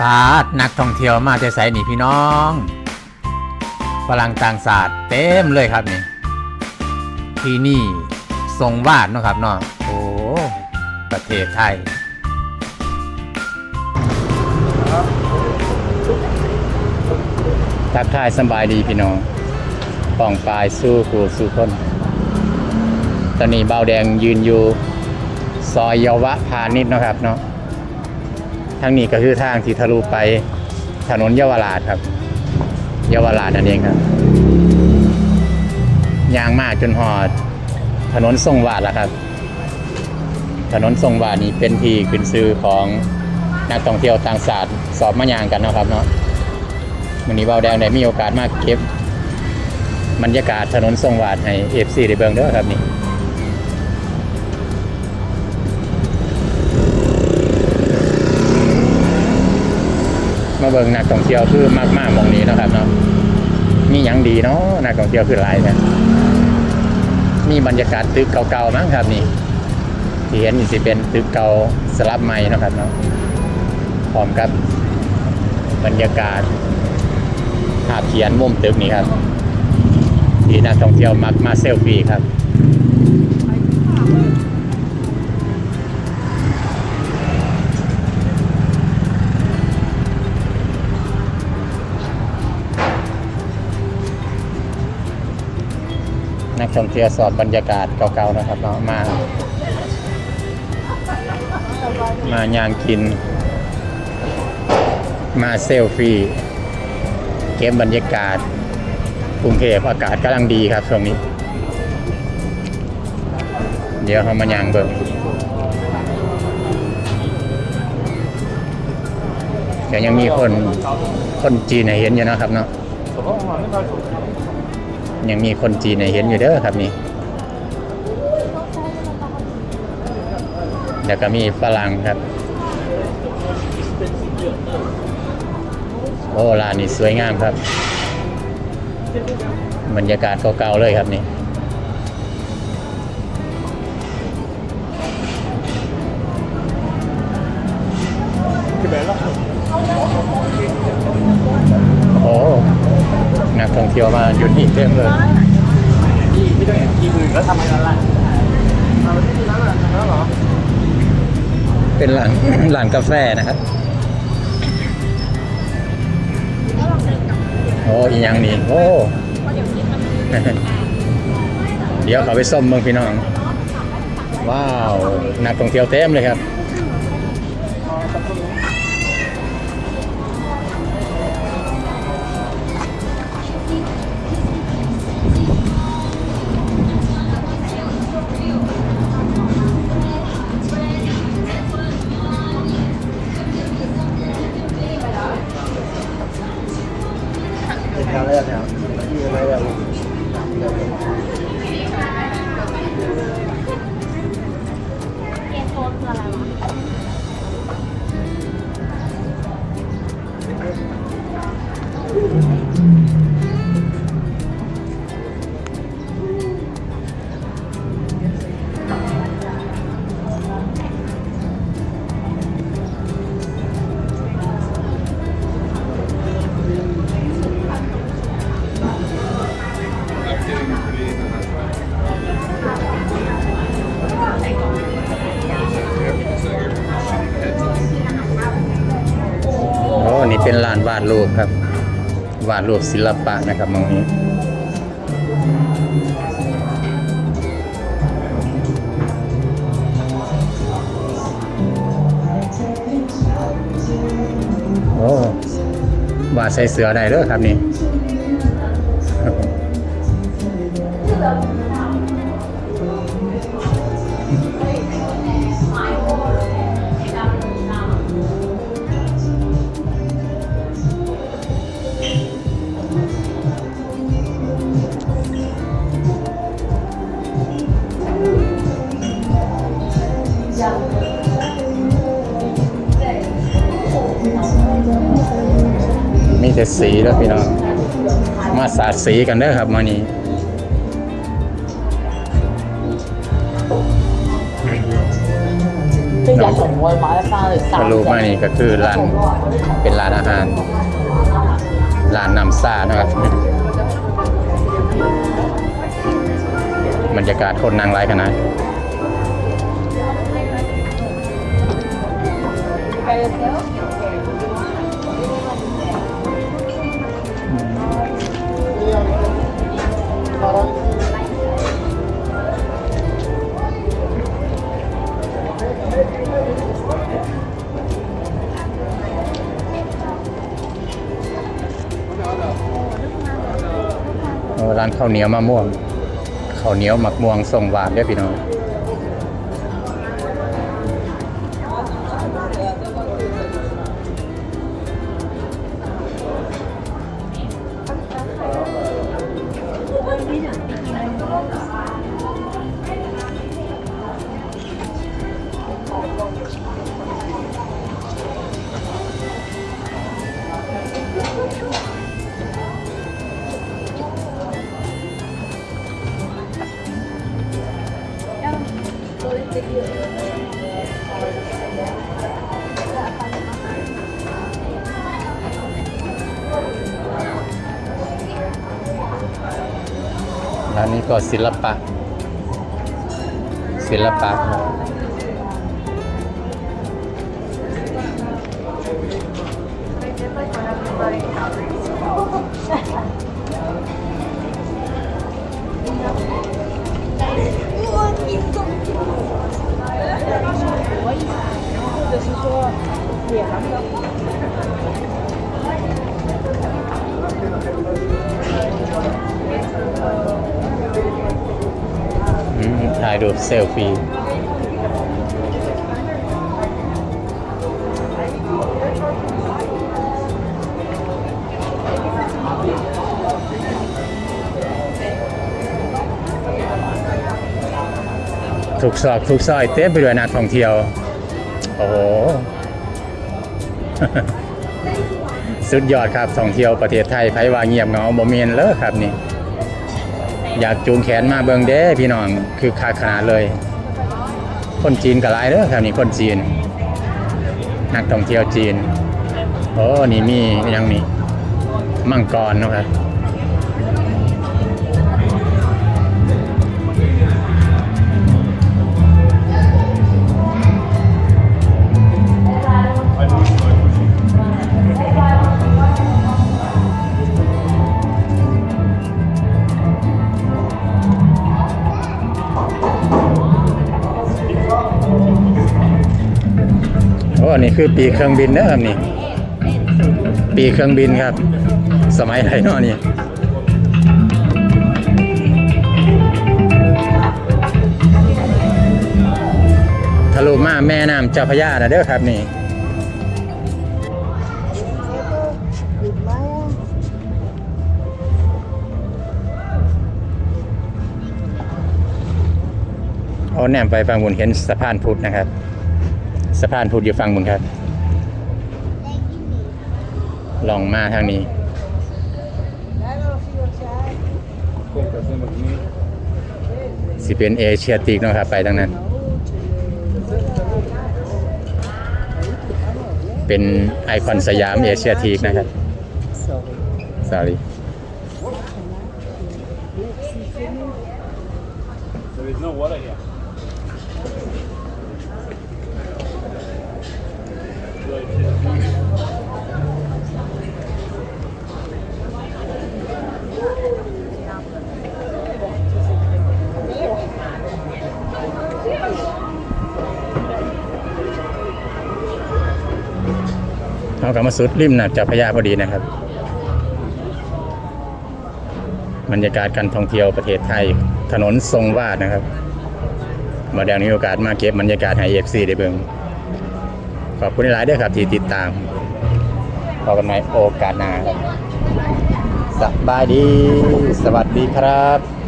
ปาดนักท่องเที่ยวมาแต่ไสนี่พี่น้องฝรั่งต่างชาติเต็มเลยครับนี่ที่นี่ทรงวาดเนาะครับเนาะโอ้ประเทศไทยทักทายสบายดีพี่น้องป่องปลายสู้กูสู้คน ตอนนี้เบาแดงยืนอยู่ ซอยเยาวะพาณิชย์เนาะครับเนาะ ทางนี้ก็คือทางที่ทะลุไปถนนเยาวราชครับ เยาวราชนั่นเองครับยางมากจนหอด ถนนทรงวาดแล้วครับ ถนนทรงวาดนี่เป็นที่ขึ้นซื้อของนักท่องเที่ยวต่างชาติสอบมายางกันนะครับเนาะวันนี้เบาแดงได้มีโอกาสมากเก็บบรรยากาศถนนทรงวาดให้เอฟซีได้เบิ่งเด้อครับนี่ มาเบิ่งนักท่องเที่ยวคือมากมากๆมองนี้นะครับเนาะมีหยังดีเนาะนักท่องเที่ยวคือหลายเนี่ยมีบรรยากาศตึกเก่าๆมั้งครับนี่ที่เห็นนี่สิเป็นตึกเก่าสลับใหม่เนาะครับเนาะพร้อมกับบรรยากาศภาพเขียนมุมตึกนี่ครับที่นักท่องเที่ยวมักมาเซลฟี่ครับ นักท่องเทียสอบบรรยากาศเก่าๆนะครับเนาะมา มาย่างกิน มาเซลฟี่เก็บบรรยากาศกรุงเทพอากาศกำลังดีครับช่วงนี้ เดี๋ยวเขามาย่างเบิ่งเดี๋ยวยังมีคนคนจีนเห็นอยู่นะครับเนาะ ยังมีคนจีนเห็นอยู่เด้อครับนี่แล้วก็มีฝรั่งครับ โอ้ร้านนี้สวยงามครับ บรรยากาศเก่าๆเลยครับนี่ เต็มเลยที่ที่ต้องเห็นทีมือแล้วทำอะไรล่ะเอาที่นั้นแหละแล้วเหรอเป็นหลังหลังกาแฟนะครับโอ้อีหยังนี่โอ้เดี๋ยวเขาไปส้มเมืองพี่น้อง ว้าว นักท่องเที่ยวเต็มเลยครับ เป็นการแรกเนี่ยที่อะไรแบบเกมโซนคืออะไรวานวาดรูปครับ วาดรูปศิลปะนะครับมองนี้โอ้วาดใส่เสือได้เด้อครับนี่ สีแล้วพี่น้องมาสาดสีกันเด้อครับมานี้น้องทะลุมานี่ก็คือร้านเป็นร้านอาหารร้านน้ำซ่านะครับ บรรยากาศคนนั่งร้ายขนาดไปแล้ ข้าวเหนียวมะม่วงข้าวเหนียวหมักม่วงส่งหวานเด้อพี่น้อง ร้านนี้ก็ศิลปะ ศิลปะครับอืมถ่ายรูปเซลฟี่ทุกซอกทุกซอยเต็มไปด้วยนักท่องเที่ยว โอ้โห สุดยอดครับท่องเที่ยวประเทศไทยไผว่าเงียบเงาบ่เมียนเลยครับนี่ อยากจูงแขนมาเบิงเด้พี่น้องคือคาขนาดเลย คนจีนก็หลายเด้อครับนี่คนจีน นักท่องเที่ยวจีนโอ้นี่มีอยังนี้มังกรนะครับ คือปีเครื่องบินนะครับนี่ ปีเครื่องบินครับ สมัยไหนเนาะนี่ทะลุมาแม่น้ำเจ้าพระยานะเด้อครับนี่โอ้แนมไปฟังบุญเห็นสะพานพุทธนะครับ สะพานพุทธอยู่ฝั่งบุญครับ ลองมาทางนี้ สิเป็นเอเชียติกเนาะครับ ไปทางนั้น เป็นไอคอนสยามเอเชียทีกนะครับ sorry There is no water here. เขากลับมาสุดริมนะเจ้าพยาพอดีนะครับบรรยากาศการท่องเที่ยวประเทศไทย ถนนทรงวาดนะครับมาแดงนี้โอกาสมาเก็บบรรยากาศให้เอฟซีได้เบิ่ง ขอบคุณหลายด้วยครับที่ติดตามพบกันใหม่โอกาสหน้าครับสบายดี สวัสดีครับ